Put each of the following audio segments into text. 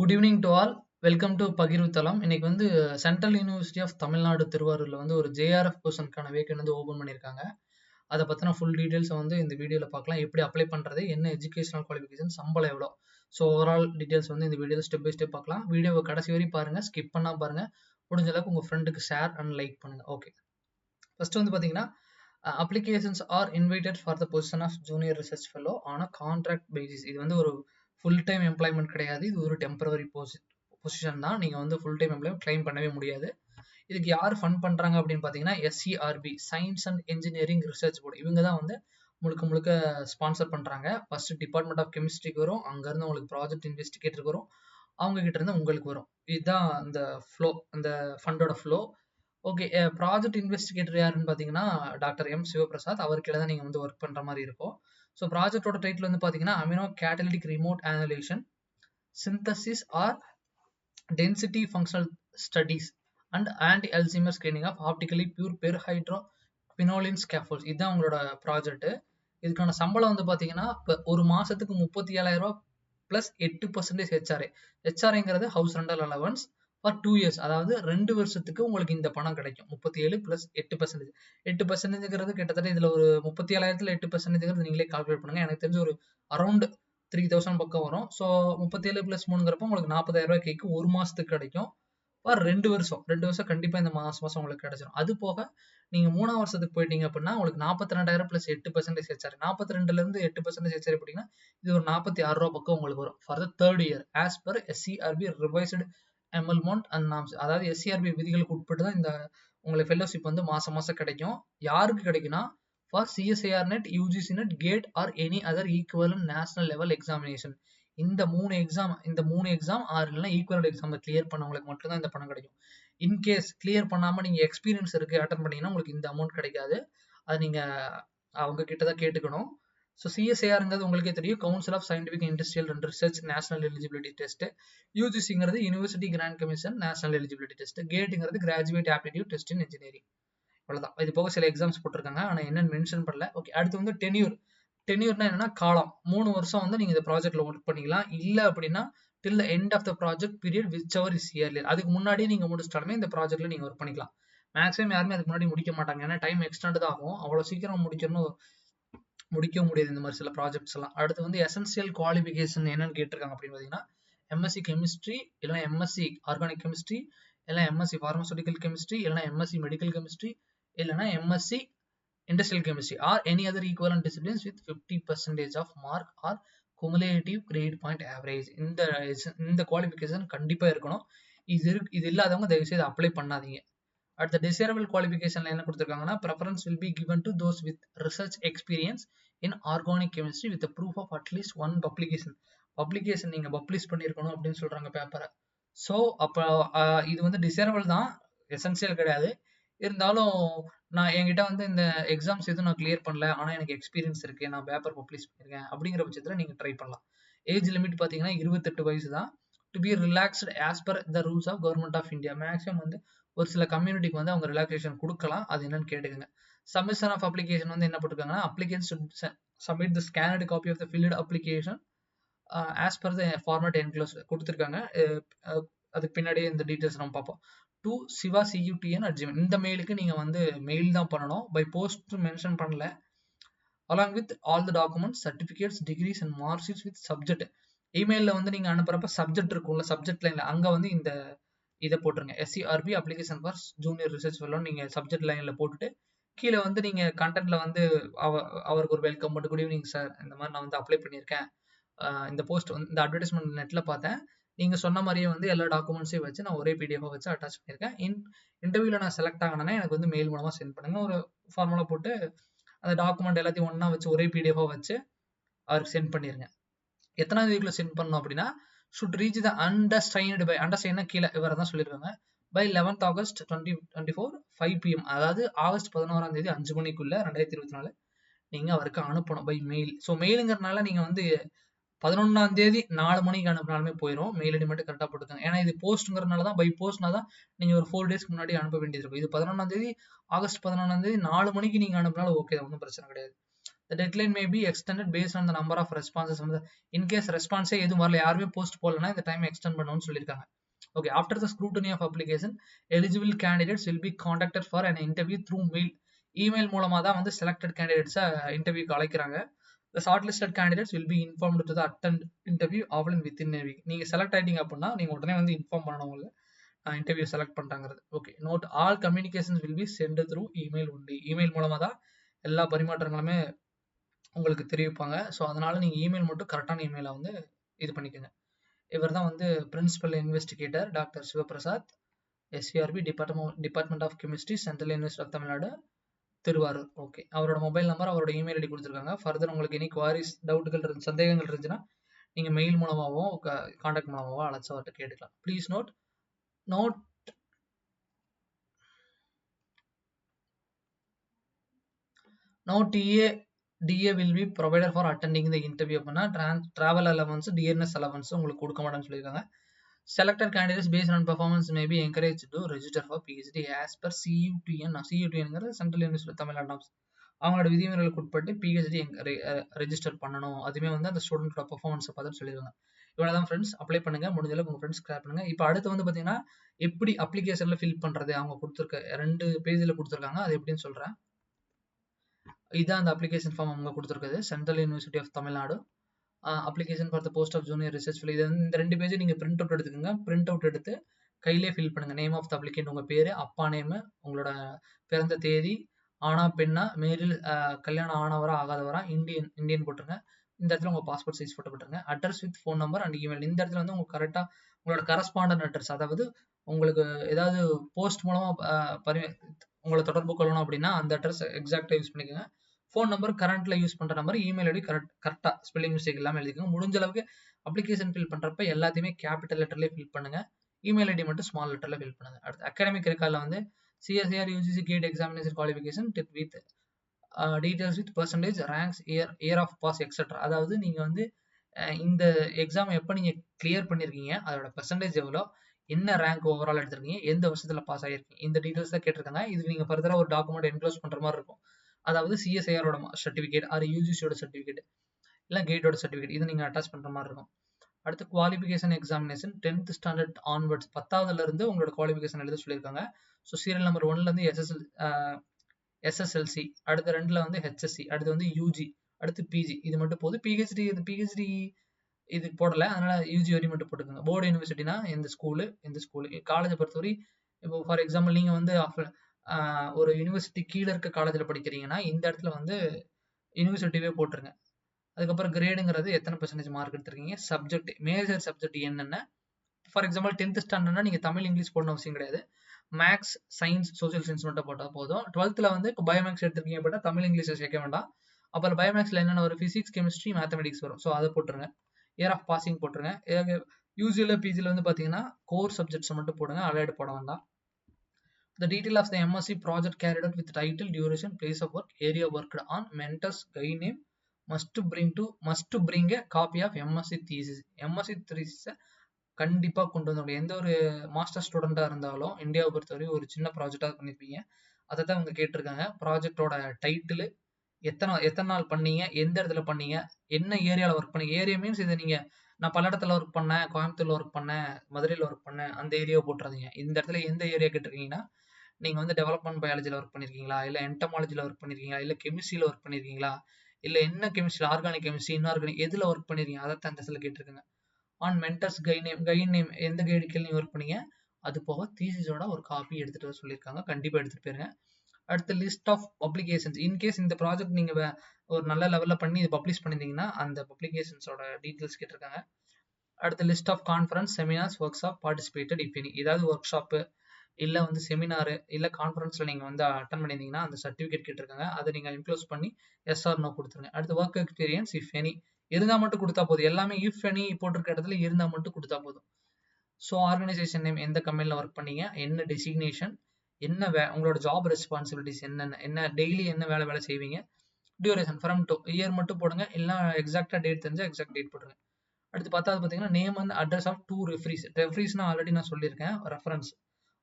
Good evening to all welcome to பகிர்வு தளம் இன்னைக்கு வந்து சென்ட்ரல் யூனிவர்சிட்டி ஆஃப் தமிழ்நாடு திருவாரூரில் வந்து ஒரு ஜேஆர்எஃப் போர்ஷனுக்கான வேக்கன் வந்து ஓப்பன் பண்ணியிருக்காங்க. அதை பற்றின ஃபுல் டீட்டெயில்ஸை வந்து இந்த வீடியோவில் பார்க்கலாம். எப்படி அப்ளை பண்ணுறது என்ன எஜுகேஷனல் குவாலிஃபிகேஷன் சம்பளம் எவ்வளோ? ஸோ ஓவரால் டீட்டெயில்ஸ் வந்து இந்த வீடியோவில் ஸ்டெப் பை ஸ்டெப் பார்க்கலாம். வீடியோவை கடைசி வரையும் பாருங்கள் ஸ்கிப் பண்ணால் பாருங்கள் முடிஞ்ச அளவுக்கு உங்கள் ஃப்ரெண்டுக்கு ஷேர் அண்ட் லைக் பண்ணுங்க. ஓகே ஃபர்ஸ்ட் வந்து பார்த்தீங்கன்னா applications are invited for the position of junior research fellow on a contract basis இது வந்து ஒரு ஃபுல் டைம் எம்ப்ளாய்மெண்ட் கிடையாது. இது ஒரு டெம்பரவரி போசி பொசிஷன் தான். நீங்கள் வந்து ஃபுல் டைம் எம்ப்ளாய்மெண்ட் கிளைம் பண்ணவே முடியாது. இதுக்கு யார் ஃபண்ட் பண்ணுறாங்க அப்படின்னு பார்த்தீங்கன்னா SERB science and engineering research board இவங்க தான் வந்து முழுக்க முழுக்க ஸ்பான்சர் பண்ணுறாங்க ஃபர்ஸ்ட் டிபார்ட்மெண்ட் ஆஃப் கெமிஸ்ட்ரிக்கு வரும். அங்கேருந்து உங்களுக்கு ப்ராஜெக்ட் இன்வெஸ்டிகேட்டருக்கு வரும். அவங்க கிட்ட இருந்து உங்களுக்கு வரும். இதுதான் அந்த ஃப்ளோ அந்த ஃபண்டோட ஃப்ளோ ஓகே ப்ராஜெக்ட் இன்வெஸ்டிகேட்டர் யாருன்னு பார்த்தீங்கன்னா டாக்டர் எம். சிவபிரசாத். அவர் கீழே தான் நீங்கள் வந்து ஒர்க் பண்ணுற மாதிரி இருக்கும். ஸோ ப்ராஜெக்டோட டைட்டில் வந்து பார்த்தீங்கன்னா amino catalytic remote annulation synthesis or density functional studies and anti Alzheimer screening of optically pure perhydro phenoline scaffolds இதுதான் உங்களோட ப்ராஜெக்ட்டு இதுக்கான சம்பளம் வந்து பார்த்தீங்கன்னா இப்போ ஒரு மாதத்துக்கு முப்பத்தி ஏழாயிரம் ரூபா ப்ளஸ் எட்டு percentage HRA ஹெச்ஆர்ஏங்கிறது house rental allowance for two years அதாவது ரெண்டு வருஷத்துக்கு உங்களுக்கு இந்த பணம் கிடைக்கும். முப்பத்தி ஏழு ப்ளஸ் எட்டு பர்சன்டேஜ் எட்டு பர்சன்டேஜ்ங்கிறது கிட்டத்தட்ட இதில் ஒரு முப்பத்தி ஏழாயிரத்துல எட்டு பர்சன்டேஜ்ங்கிறது நீங்களே கால்குலேட் பண்ணுங்க. எனக்கு தெரிஞ்ச ஒரு அரௌண்ட் த்ரீ தௌசண்ட் பக்கம் வரும். ஸோ முப்பத்தேழு ப்ளஸ் மூணுங்கிறப்ப உங்களுக்கு நாற்பதாயிரம் ரூபாய் கேக்கு ஒரு மாதத்துக்கு கிடைக்கும். ஃபார் ரெண்டு வருஷம். ரெண்டு வருஷம் கண்டிப்பாக இந்த மாதம் மாதம் உங்களுக்கு கிடைச்சிடும் அது போக நீங்கள் மூணாம் வருஷத்துக்கு போயிட்டீங்க அப்படின்னா உங்களுக்கு நாற்பத்தி ரெண்டாயிரம் ப்ளஸ் எட்டு பர்சன்டேஜ் ஹெச்ஆர். நாற்பத்தி ரெண்டுலேருந்து எட்டு பர்சன்டேஜ் சேர்ச்சாரு அப்படின்னா இது ஒரு நாற்பத்தி ஆறு ரூபா பக்கம் உங்களுக்கு வரும். For the third year as per SERB revised emolument and norms அதாவது எஸ்சிஆர்பி விதிகளுக்கு உட்பட்டு தான் இந்த உங்களுக்கு ஃபெல்லோஷிப் வந்து மாதம் மாதம் கிடைக்கும். யாருக்கு கிடைக்குன்னா for CSIR NET UGC NET GATE or any other equivalent national level examination இந்த மூணு எக்ஸாம் இந்த மூணு எக்ஸாம் ஆறு இல்லைனா ஈக்குவல் எக்ஸாம் கிளியர் பண்ணவங்களுக்கு மட்டும்தான் இந்த பணம் கிடைக்கும். இன்கேஸ் கிளியர் பண்ணாமல் நீங்கள் எக்ஸ்பீரியன்ஸ் இருக்குது அட்டன் பண்ணீங்கன்னா உங்களுக்கு இந்த அமௌண்ட் கிடைக்காது. அது நீங்கள் அவங்க கிட்ட தான் கேட்டுக்கணும். ஸோ சிஎஸ்ஏஆருங்கிறது உங்களுக்கே தெரியும். Council of scientific industrial and research national eligibility test யூஜிசிங்கிறது university grant commission national eligibility test கேட்டுங்கிறது graduate aptitude test in engineering அவ்வளோதான் இது போக சில எக்ஸாம்ஸ் போட்டிருக்காங்க. ஆனால் என்னன்னு மென்ஷன் பண்ணல. ஓகே அடுத்து வந்து டென்யூர் டென்யூர்னா என்னன்னா காலம். மூணு வருஷம் வந்து நீங்க இந்த ப்ராஜெக்ட்ல ஒர்க் பண்ணிக்கலாம். இல்லை அப்படின்னா till the end of the project period whichever is early அதுக்கு முன்னாடி நீங்க முடிச்சிட்டாலுமே இந்த ப்ராஜெக்ட்ல நீங்க ஒர்க் பண்ணிக்கலாம். மேக்ஸிமம் யாருமே அதுக்கு முன்னாடி முடிக்க மாட்டாங்க. ஏன்னா டைம் எக்ஸ்டெண்ட் தான் ஆகும். அவ்வளோ சீக்கிரம் முடிக்கணும். முடிக்க முடியாது இந்த மாதிரி சில ப்ராஜெக்ட்ஸ் எல்லாம். அடுத்து வந்து எசென்சியல் குவாலிஃபிகேஷன் என்னன்னு கேட்டிருக்காங்க அப்படின்னு பார்த்தீங்கன்னா எம்எஸ்சி கெமிஸ்ட்ரி இல்லைனா எம்எஸ்சி ஆர்கானிக் கெமிஸ்ட்ரி இல்லைனா எம்எஸ்சி ஃபார்மசூட்டிக்கல் கெமிஸ்ட்ரி இல்லைனா எம்எஸ்சி மெடிக்கல் கெமிஸ்ட்ரி இல்லைனா MSc industrial chemistry or any other equivalent disciplines with fifty percentage of mark or cumulative grade point average இந்த இந்த குவாலிஃபிகேஷன் கண்டிப்பாக இருக்கணும். இது இரு இது இல்லாதவங்க தயவு செய்து அப்ளை பண்ணாதீங்க. அடுத்த டிசைரபிள் குவாலிஃபிகேஷன்ல என்ன கொடுத்துருக்காங்கன்னா preference will be given to those with research experience in organic chemistry with proof of at least one publication publication நீங்க பப்ளிஷ் பண்ணியிருக்கணும் அப்படின்னு சொல்றாங்க பேப்பரை ஸோ அப்போ இது வந்து டிசைரபிள் தான். எசென்சியல் கிடையாது. இருந்தாலும் நான் என்கிட்ட வந்து இந்த எக்ஸாம்ஸ் எதுவும் நான் கிளியர் பண்ணல. ஆனால் எனக்கு எக்ஸ்பீரியன்ஸ் இருக்கு. நான் பேப்பர் பப்ளிஷ் பண்ணியிருக்கேன். அப்படிங்கிற பட்சத்தில் நீங்கள் ட்ரை பண்ணலாம். ஏஜ் லிமிட் பார்த்தீங்கன்னா இருபத்தெட்டு வயசு தான். To be relaxed as per the rules of government of India maximum வந்து ஒரு சில கம்யூனிட்டிக்கு வந்து அவங்க ரிலாக்ஸேஷன் கொடுக்கலாம். அது என்னன்னு கேட்டுக்கோங்க. சப்மிஷன் ஆஃப் அப்ளிகேஷன் வந்து என்ன போட்டிருக்காங்கன்னா application submit the scanned copy of the filled application as per the format enclose கொடுத்துருக்காங்க. அதுக்கு பின்னாடியே இந்த டீட்டெயில்ஸ் நம்ம பார்ப்போம். To Siva CUTN at Gmail இந்த மெயிலுக்கு நீங்கள் வந்து மெயில் தான் பண்ணணும். பை போஸ்ட் மென்ஷன் பண்ணல. Along with all the documents certificates degrees and marksheets with subject இமெயிலில் வந்து நீங்கள் அனுப்புறப்ப சப்ஜெக்ட் இருக்கும்ல சப்ஜெக்ட் லைனில் அங்கே வந்து இந்த இதை போட்டுருங்க. SERB application for junior research fellow நீங்கள் சப்ஜெக்ட் லைனில் போட்டுட்டு கீழே வந்து நீங்கள் கண்டென்ட்ல வந்து அவ அவருக்கு ஒரு வெல்கம் மட்டும் குட் ஈவினிங் சார் இந்த மாதிரி நான் வந்து அப்ளை பண்ணியிருக்கேன். இந்த போஸ்ட் வந்து இந்த அட்வர்டைஸ்மெண்ட் நெட்டில் பார்த்தேன். நீங்கள் சொன்ன மாதிரியே வந்து எல்லா டாக்குமெண்ட்ஸையும் வச்சு நான் ஒரே பிடிஎஃபாக வச்சு அட்டாச் பண்ணியிருக்கேன். இன் இன்டர்வியூவில் நான் செலக்ட் ஆகினேன்னா எனக்கு வந்து மெயில் மூலமாக சென்ட் பண்ணுங்க. ஒரு ஃபார்முலா போட்டு அந்த டாக்குமெண்ட் எல்லாத்தையும் ஒன்றா வச்சு ஒரே பிடிஎஃபாக வச்சு அவருக்கு சென்ட் பண்ணிடுங்க எத்தனாம் தேதிக்குள்ளே சென்ட் பண்ணணும் அப்படின்னா should reach the undersigned by undersign கீழே இவரை தான் சொல்லியிருக்காங்க. By eleventh August twenty twenty four five PM அதாவது ஆகஸ்ட் பதினோராம் தேதி அஞ்சு மணிக்குள்ள ரெண்டாயிரத்தி இருபத்தி நாலு நீங்க அவருக்கு அனுப்பணும் பை மெயில் ஸோ மெயிலுங்கிறதுனால நீங்க வந்து பதினொன்றாம் தேதி நாலு மணிக்கு அனுப்பினாலுமே போயிடும் மெயில் ஐடி மட்டும் கரெக்டாக போட்டுருக்காங்க ஏன்னா இது போஸ்ட்ங்கிறதுனால தான் பை போஸ்ட்னா தான் நீங்கள் ஒரு ஃபோர் டேஸ்க்கு முன்னாடி அனுப்ப வேண்டியது இருக்கும். இது பதினொன்றாம் தேதி ஆகஸ்ட் பதினொன்றாம் தேதி நாலு மணிக்கு நீங்கள் அனுப்பினாலும் ஓகே ஒன்றும் பிரச்சனை கிடையாது. The deadline may be extended based on the number of responses வந்து இன்கேஸ் ரெஸ்பான்ஸே எதுவும் வரல யாருமே போஸ்ட் போடலனா இந்த டைம் எக்ஸ்டெண்ட் பண்ணணும்னு சொல்லியிருக்காங்க. Okay after the scrutiny of application eligible candidates will be contacted for an interview through mail email மூலமாக தான் வந்து செலக்டட் கேண்டிடேட்ஸை இன்டர்வியூக்கு அழைக்கிறாங்க. The short listed candidates will be inform to the attend interview offline within week நீங்கள் select ஆகிட்டீங்க அப்படின்னா நீங்கள் உடனே வந்து இன்ஃபார்ம் பண்ணணும் உங்களுக்கு interview select பண்ணுறாங்கிறது okay note all communications will be sent through email உண்டு இமெயில் மூலமாக தான் எல்லா பரிமாற்றங்களுமே உங்களுக்கு தெரிவிப்பாங்க. ஸோ அதனால் நீங்கள் இமெயில் மட்டும் கரெக்டான இமெயிலை வந்து இது பண்ணிக்கோங்க. இவர் தான் வந்து principal investigator doctor Sivaprasad SERB department department of chemistry central university of Tamil Nadu Thiruvarur. Okay அவரோட மொபைல் நம்பர் அவரோட இமெயில் ஐடி கொடுத்துருக்காங்க. ஃபர்தர் உங்களுக்கு எனி குவாரிஸ் டவுட்டுகள் இருந்து சந்தேகங்கள் இருந்துச்சுன்னா நீங்கள் மெயில் மூலமாகவோ காண்டாக்ட் மூலமாகவோ அழைச்சி அவர்கிட்ட கேட்டுக்கலாம். Please note note note A DA will be provider for attending the interview அப்படின்னா ட்ரான் ட்ராவல் அலவன்ஸ் டிஎன்எஸ் அலவன்ஸ் உங்களுக்கு கொடுக்க மாட்டேன்னு சொல்லியிருக்காங்க. Selected candidates based on performance may be encourage to register for PhD as per CUTN சியூடிஎன்ங்கிறது central university Tamil Nadu அவங்களோட விதிமுறைகளுக்கு உட்பட்டு PhD register பண்ணணும். அதுவுமே வந்து அந்த ஸ்டூடெண்ட்டோட பர்ஃபார்மன்ஸை பார்த்துட்டு சொல்லியிருக்காங்க. இவ்வளோ தான் ஃப்ரெண்ட்ஸ் அப்ளை பண்ணுங்க. முடிஞ்ச அளவுக்கு உங்கள் ஃப்ரெண்ட்ஸ் க்ராப் பண்ணுங்க. இப்போ அடுத்து வந்து பார்த்தீங்கன்னா எப்படி அப்ளிகேஷனில் ஃபில் பண்ணுறது அவங்க கொடுத்துருக்க ரெண்டு பேஜில் கொடுத்துருக்காங்க. அது எப்படின்னு சொல்கிறேன் இதான் அந்த அப்ளிகேஷன் ஃபார்ம் அவங்க கொடுத்துருக்குது. Central university of Tamil Nadu application for the post of junior research fellow இது இந்த ரெண்டு பேஜ் நீங்கள் பிரிண்ட் அவுட் எடுத்துக்கோங்க. பிரிண்ட் அவுட் எடுத்து கையிலே ஃபில் பண்ணுங்கள் நேம் ஆஃப் த அப்ளிகேண்ட் உங்கள் பேர் அப்பா நேமு உங்களோட பிறந்த தேதி ஆனா பெண்ணா மேலில் கல்யாணம் ஆனவரா ஆகாதவரா இந்தியன் இந்தியன் போட்டுருங்க. இந்த இடத்துல உங்கள் பாஸ்போர்ட் சைஸ் போட்டு போட்டுருங்க address with phone number and email இந்த இடத்துல வந்து உங்களுக்கு கரெக்டாக உங்களோட கரஸ்பாண்டன் அட்ரஸ் அதாவது உங்களுக்கு ஏதாவது போஸ்ட் மூலமாக பரி உங்களை தொடர்பு கொள்ளணும் அப்படின்னா அந்த அட்ரஸ் எக்ஸாக்டாக யூஸ் பண்ணிக்கோங்க. ஃபோன் நம்பர் கரண்ட்டில் யூஸ் பண்ணுற நம்பர் இமெயில் ஐடி கரெக்ட் கரெக்டாக ஸ்பெல்லிங் மிஸ்டேக் இல்லாமல் எழுதிக்கோங்க. முடிஞ்ச அளவுக்கு அப்ளிகேஷன் ஃபில் பண்ணுறப்ப எல்லாத்தையுமே கேபிட்டல் லெட்டர்லேயே ஃபில் பண்ணுங்க. இமெயில் ஐடி மட்டும் ஸ்மால் லெட்டரில் ஃபில் பண்ணுங்க. அடுத்து அகாடமிக் ரெக்கார்டில் வந்து CSIR UGC GATE examination qualification with details with percentage ranks year year of pass extra அதாவது நீங்கள் வந்து இந்த எக்ஸாம் எப்போ நீங்கள் கிளியர் பண்ணிருக்கீங்க அதோட பர்சன்டேஜ் எவ்வளோ என்ன ரேங்க் ஓவரால் எடுத்திருக்கீங்க? எந்த வருஷத்துல பாஸ் ஆகிருக்கீங்க இந்த டீடைல்ஸ் தான் கேட்டிருக்காங்க. இதுக்கு நீங்க ஃபர்தரா ஒரு டாக்குமெண்ட் என்க்ளோஸ் பண்ற மாதிரி இருக்கும். அதாவது சிஎஸ்ஐஆரோட சர்டிஃபிகேட் அது யூஜிசியோட சர்டிஃபிகேட் இல்லை கேட்டோட சர்டிஃபிகேட் இது நீங்கள் அட்டாச் பண்ணுற மாதிரி இருக்கும். அடுத்து qualification examination tenth standard onwards பத்தாவதுல இருந்து உங்களோட குவாலிஃபிகேஷன் எழுத சொல்லியிருக்காங்க. ஸோ சீரியல் நம்பர் ஒன்ல இருந்து எஸ்எஸ்எல் எஸ்எஸ்எல்சி அடுத்து ரெண்டுல வந்து ஹெச்எஸ்சி அடுத்து வந்து யூஜி அடுத்து பிஜி இது மட்டும் போது பிஹெச்டி இது பிஹெச்டி இது போடல. அதனால யூஜி வரி மட்டும் போட்டுக்கோங்க. போர்டு யூனிவர்சிட்டினா எந்த ஸ்கூலு எந்த ஸ்கூலு காலேஜை பொறுத்தவரை இப்போ ஃபார் எக்ஸாம்பிள் நீங்கள் வந்து ஒரு யூனிவர்சிட்டி கீழே இருக்க காலேஜில் படிக்கிறீங்கன்னா இந்த இடத்துல வந்து யூனிவர்சிட்டிவே போட்டுருங்க. அதுக்கப்புறம் கிரேடுங்கிறது எத்தனை பர்சன்டேஜ் மார்க் எடுத்துருக்கீங்க? சப்ஜெக்ட் மேஜர் சப்ஜெக்ட் என்னென்ன? ஃபார் எக்ஸாம்பிள் டென்த் ஸ்டாண்டர்ட்னா நீங்கள் தமிழ் இங்கிலீஷ் போடணும் அவசியம் கிடையாது. மேக்ஸ் சயின்ஸ் சோசியல் சயின்ஸ் மட்டும் போட்டால் போதும். டுவெல்த்தில் வந்து இப்போ பயோமேக்ஸ் எடுத்திருக்கீங்க அப்படின்னா தமிழ் இங்கிலீஷை சேர்க்க வேண்டாம். அப்புறம் பயோமேக்ஸில் என்னென்ன ஒரு ஃபிசிக்ஸ் கெமிஸ்ட்ரி மேத்தமெட்டிக்ஸ் வரும். ஸோ அதை போட்டுருங்க. இயர் ஆஃப் பாசிங் போட்டுருங்க. யூஜியில் பிஜியில் வந்து பார்த்தீங்கன்னா கோர் சப்ஜெக்ட்ஸை மட்டும் போடுங்க அலைடு போட வேண்டாம். The detail of the MSc project carried out with title, duration, place of work, area worked on, mentors, guy name must bring to must to bring a copy of MSc thesis. MSc thesis கண்டிப்பாக கொண்டு வந்து எந்த ஒரு master ஸ்டூடெண்ட்டாக இருந்தாலும் இந்தியாவை பொறுத்தவரை ஒரு சின்ன ப்ராஜெக்டாக பண்ணியிருப்பீங்க அதை தான் அவங்க கேட்டிருக்காங்க. ப்ராஜெக்டோட டைட்டிலு எத்தனை எத்தனை நாள் பண்ணீங்க? எந்த இடத்துல பண்ணீங்க? என்ன ஏரியாவில் ஒர்க் பண்ணீங்க? ஏரியா மீன்ஸ் இதை நீங்கள் நான் பல்லடத்தில் ஒர்க் பண்ணேன் கோயம்புத்தூர்ல ஒர்க் பண்ணேன் மதுரையில் ஒர்க் பண்ணேன் அந்த ஏரியாவை போட்டுறாதீங்க இந்த இடத்துல எந்த ஏரியா கேட்டிருக்கீங்கன்னா நீங்கள் வந்து டெவலப்மெண்ட் பயாலஜியில் ஒர்க் பண்ணியிருக்கீங்களா இல்லை என்டமாலஜியில் ஒர்க் பண்ணியிருக்கீங்களா இல்லை கெமிஸ்ட்ரியில் ஒர்க் பண்ணியிருக்கீங்களா இல்லை என்ன கெமிஸ்ட்ரி ஆர்கானிக் கெமிஸ்ட்ரி இன்ஆர்கானிக் எதில் ஒர்க் பண்ணியிருக்கீங்க அதை தான் இந்த இடத்துல கேட்டிருக்குங்க. On mentors guide name guide name எந்த கைடுக்கில் நீங்கள் ஒர்க் பண்ணீங்க? அது போக தீசிஸோட ஒரு காப்பி எடுத்துகிட்டு வர சொல்லியிருக்காங்க. கண்டிப்பாக எடுத்துகிட்டு போயிருங்க. அடுத்த list of publications in case இந்த ப்ராஜெக்ட் நீங்கள் ஒரு நல்ல லெவலில் பண்ணி இது பப்ளிஷ் பண்ணியிருந்தீங்கன்னா அந்த பப்ளிகேஷன்ஸோட டீட்டெயில்ஸ் கேட்டிருக்காங்க. அடுத்த list of conference seminars workshop participated if any ஏதாவது ஒர்க் ஷாப்பு இல்லை வந்து செமினாரு இல்லை கான்ஃபரன்ஸில் நீங்கள் வந்து அட்டன் பண்ணியிருந்தீங்கன்னா அந்த சர்டிஃபிகேட் கேட்டிருக்காங்க. அதை நீங்கள் இன்க்ளோஸ் பண்ணி எஸ்ஆர் நோ கொடுத்துருங்க. அடுத்து ஒர்க் எக்ஸ்பீரியன்ஸ் இஃப் எனி இருந்தால் மட்டும் கொடுத்தா போதும். எல்லாமே இஃப் எனி போட்டிருக்க இடத்துல இருந்தால் மட்டும் கொடுத்தா போதும். ஸோ ஆர்கனைசேஷன் நேம் எந்த கம்பெனியில் ஒர்க் பண்ணீங்க? என்ன டெசிக்னேஷன் என்ன வே உங்களோட ஜாப் ரெஸ்பான்சிபிலிட்டிஸ் என்னென்ன என்ன டெய்லி என்ன வேலை வேலை செய்வீங்க? டியூரேஷன் ஃப்ரம் டூ இயர் மட்டும் போடுங்க எல்லாம் எக்ஸாக்டாக டேட் தெரிஞ்சால் எக்ஸாக்ட் டேட் போடுங்க அடுத்து பத்தாவது பார்த்தீங்கன்னா name and address of two referees ரெஃப்ரீஸ்னா already நான் சொல்லியிருக்கேன் reference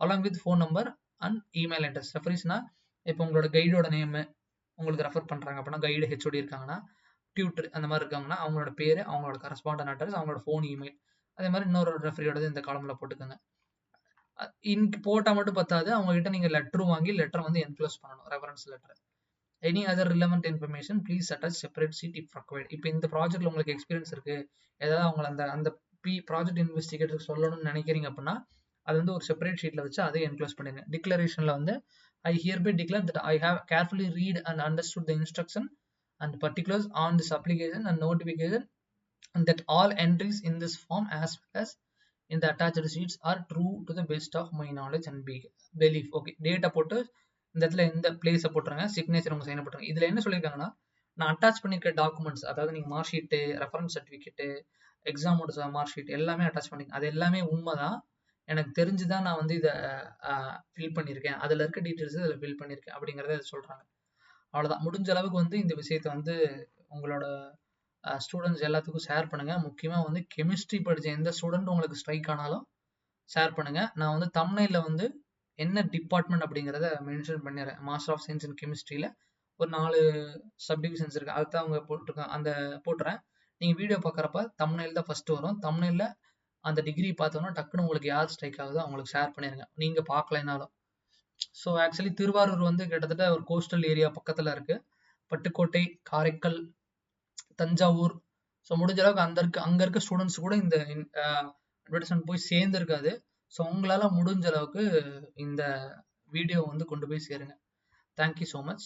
along with phone number and email address ரெஃப்ரீஸ்னா இப்போ உங்களோட கைடோட நேமு உங்களுக்கு ரெஃபர் பண்ணுறாங்க அப்படின்னா கைடு ஹெச்ஓடி இருக்காங்கன்னா டியூட்டர் அந்த மாதிரி இருக்காங்கன்னா அவங்களோட பேர் அவங்களோட கரஸ்பாண்டன் அட்ரஸ் அவங்களோட ஃபோன் இமெயில் அதே மாதிரி இன்னொரு ரெஃபரியோடது இந்த காலமில் போட்டுக்கோங்க. இன்க் போட்டால் மட்டும் பத்தாது. அவங்ககிட்ட நீங்கள் நீங்க லெட்டர் வாங்கி லெட்டர் வந்து என்க்ளோஸ் பண்ணணும். Reference letter any other relevant information please attach separate sheet if required இப்போ இந்த ப்ராஜெக்ட்ல உங்களுக்கு எக்ஸ்பீரியன்ஸ் இருக்கு. ஏதாவது அவங்க அந்த அந்த பி ப்ராஜெக்ட் இன்வெஸ்டிகேட்டர் சொல்லணும்னு நினைக்கிறீங்க அப்படின்னா அது வந்து ஒரு செப்பரேட் ஷீட்ல வச்சு அதை என்க்ளோஸ் பண்ணிடுங்க. டிக்ளரேஷன்ல வந்து I hereby declare that I have carefully read and understood the instruction and particulars on this application and notification that all entries in this form as well as in the attached sheets are true to the best of my knowledge and be- belief. Okay data போட்டு இந்த இடத்துல இந்த பிளேஸை போட்டுருங்க signature உங்க sign போட்டுருங்க. இதில் என்ன சொல்லியிருக்காங்கன்னா நான் அட்டாச் பண்ணியிருக்க டாக்குமெண்ட்ஸ் அதாவது நீங்கள் மார்க் ஷீட்டு ரெஃபரன்ஸ் சர்டிஃபிகேட்டு எக்ஸாமோட மார்க் ஷீட் எல்லாமே அட்டாச் பண்ணிருக்கேன் அது எல்லாமே உண்மை தான் எனக்கு தெரிஞ்சு தான் நான் வந்து இதை ஃபில் பண்ணியிருக்கேன். அதில் இருக்க டீட்டெயில்ஸ் இதில் ஃபில் பண்ணியிருக்கேன் அப்படிங்கிறத சொல்கிறாங்க அவ்வளோதான் முடிஞ்ச அளவுக்கு வந்து இந்த விஷயத்தை வந்து உங்களோட ஸ்டூடெண்ட்ஸ் எல்லாத்துக்கும் ஷேர் பண்ணுங்கள் முக்கியமாக வந்து கெமிஸ்ட்ரி படித்த எந்த ஸ்டூடெண்ட் உங்களுக்கு ஸ்ட்ரைக் ஆனாலும் ஷேர் பண்ணுங்கள் நான் வந்து தமிழில் வந்து என்ன டிபார்ட்மெண்ட் அப்படிங்கிறத மென்ஷன் பண்ணிடுறேன். மாஸ்டர் ஆஃப் சயின்ஸ் இன் கெமிஸ்ட்ரியில் ஒரு நாலு சப்டிவிஷன்ஸ் அதுக்கு தான் அவங்க போட்டிருக்காங்க அந்த போட்டுறேன். நீங்கள் வீடியோ பார்க்குறப்ப தமிழில் தான் ஃபஸ்ட்டு வரும். தமிழில் அந்த டிகிரி பார்த்தோன்னா டக்குன்னு உங்களுக்கு யார் ஸ்ட்ரைக் ஆகுதோ அவங்களுக்கு ஷேர் பண்ணிடுங்க நீங்கள் பார்க்கலைனாலும். ஸோ ஆக்சுவலி திருவாரூர் வந்து கிட்டத்தட்ட ஒரு கோஸ்டல் ஏரியா பக்கத்தில் இருக்குது பட்டுக்கோட்டை காரைக்கால் தஞ்சாவூர். ஸோ முடிஞ்ச அளவுக்கு அந்த இருக்க அங்க இருக்க ஸ்டூடெண்ட்ஸ் கூட இந்த அட்வர்டைஸ்மெண்ட் போய் சேர்ந்துருக்காது. ஸோ உங்களால் முடிஞ்ச அளவுக்கு இந்த வீடியோ வந்து கொண்டு போய் சேருங்க. Thank you so much